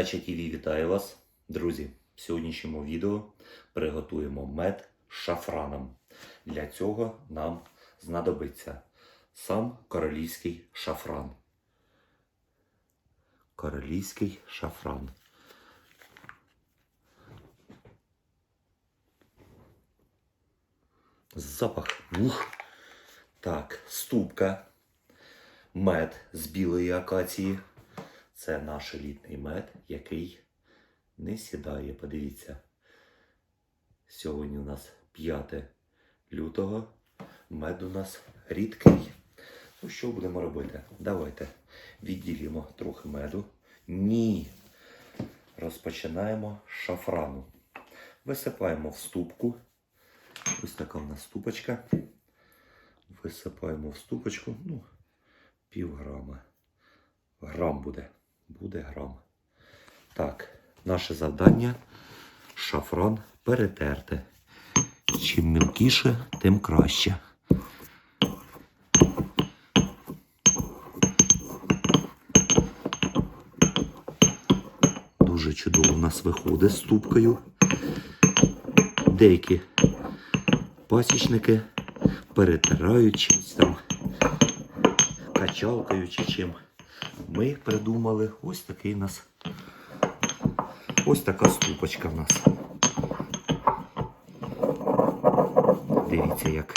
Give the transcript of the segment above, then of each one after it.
Дача ТВ вітає вас. Друзі, в сьогоднішньому відео приготуємо мед з шафраном. Для цього нам знадобиться сам королівський шафран. Королівський шафран. Запах. Ух. Так, ступка. Мед з білої акації. Це наш елітний мед, який не сідає. Подивіться. Сьогодні у нас 5 лютого. Мед у нас рідкий. Ну, що будемо робити? Давайте відділимо трохи меду. Ні. Розпочинаємо з шафрану. Висипаємо в ступку. Ось така в нас ступочка. Висипаємо в ступочку, ну, пів грама. Грам буде. Буде грам. Так, наше завдання шафран перетерти. Чим мілкіше, тим краще. Дуже чудово у нас виходить з ступкою. Деякі пасічники перетирають чимось там качалкою чи чим. Ми придумали ось такий нас ось така ступочка в нас. Дивіться, як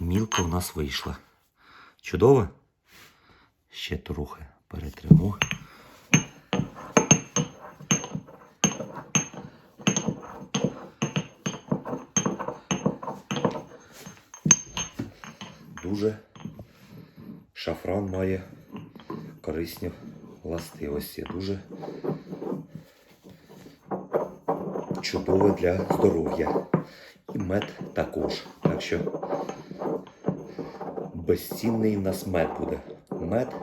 мілка в нас вийшла. Чудово? Ще трохи перетримо. Дуже шафран має корисні властивості. Дуже чудове для здоров'я. І мед також. Так що безцінний нас мед буде. Мед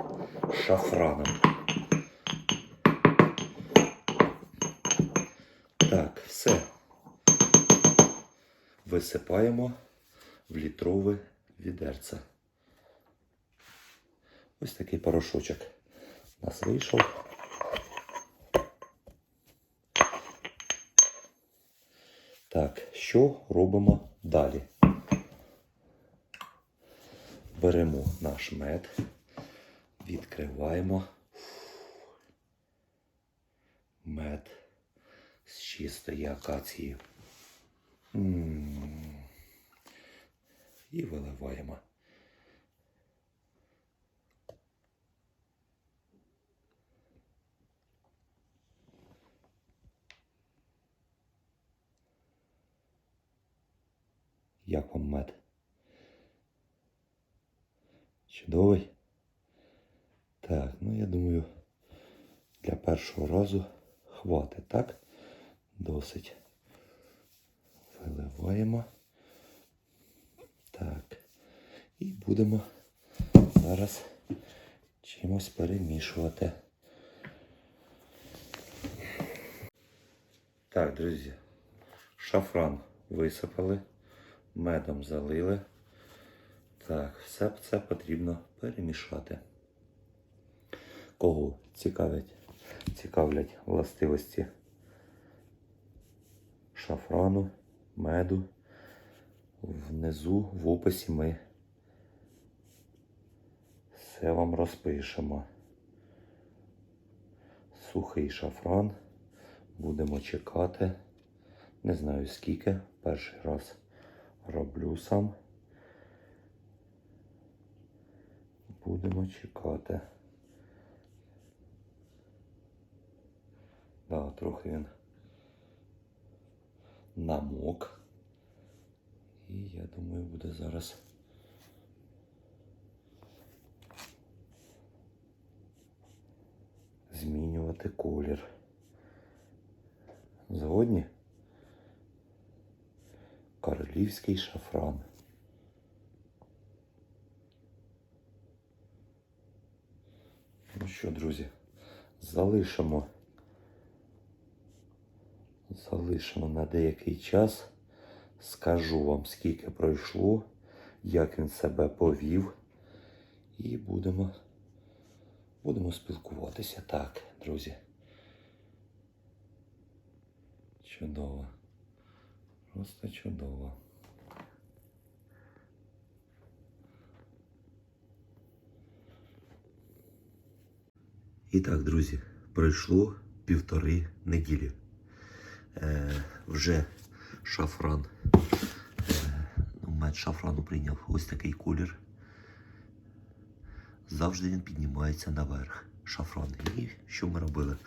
шафраном. Так, все. Висипаємо в літрове відерце. Ось такий порошочок у нас вийшов. Так, що робимо далі? Беремо наш мед, відкриваємо мед з чистої акації. І виливаємо. Як вам мед? Чудовий? Так, ну я думаю, для першого разу хватить, так? Досить. Виливаємо. Так. І будемо зараз чимось перемішувати. Так, друзі, шафран висипали, медом залили. Так, все це потрібно перемішати. Кого цікавлять, цікавлять властивості шафрану, меду. Внизу в описі ми все вам розпишемо. Сухий шафран. Будемо чекати. Не знаю скільки. Перший раз роблю сам. Будемо чекати. Да, трохи він намок. І я думаю, буде зараз змінювати колір. Згодні королівський шафран. Ну що, друзі, залишимо, залишимо на деякий час. Скажу вам, скільки пройшло, як він себе повів. І будемо Будемо спілкуватися. Так, друзі. Чудово. Просто чудово. І так, друзі, пройшло півтори неділі. Е, вже шафран. Е, ну, мед шафрану прийняв ось такий колір. Завжди він піднімається наверх. Шафран. І що ми робили?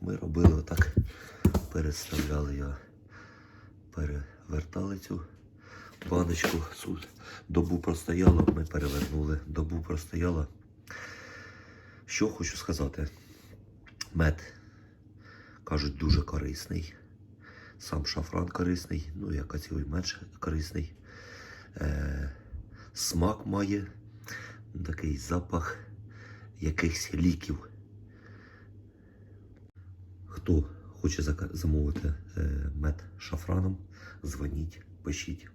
Ми робили отак, переставляли його, перевертали цю баночку. Добу простояла, ми перевернули. Добу простояла. Що хочу сказати? Мед, кажуть, дуже корисний. Сам шафран корисний, ну як цілий мед корисний. Е, смак має такий запах якихось ліків. Хто хоче замовити е, мед шафраном, дзвоніть, пишіть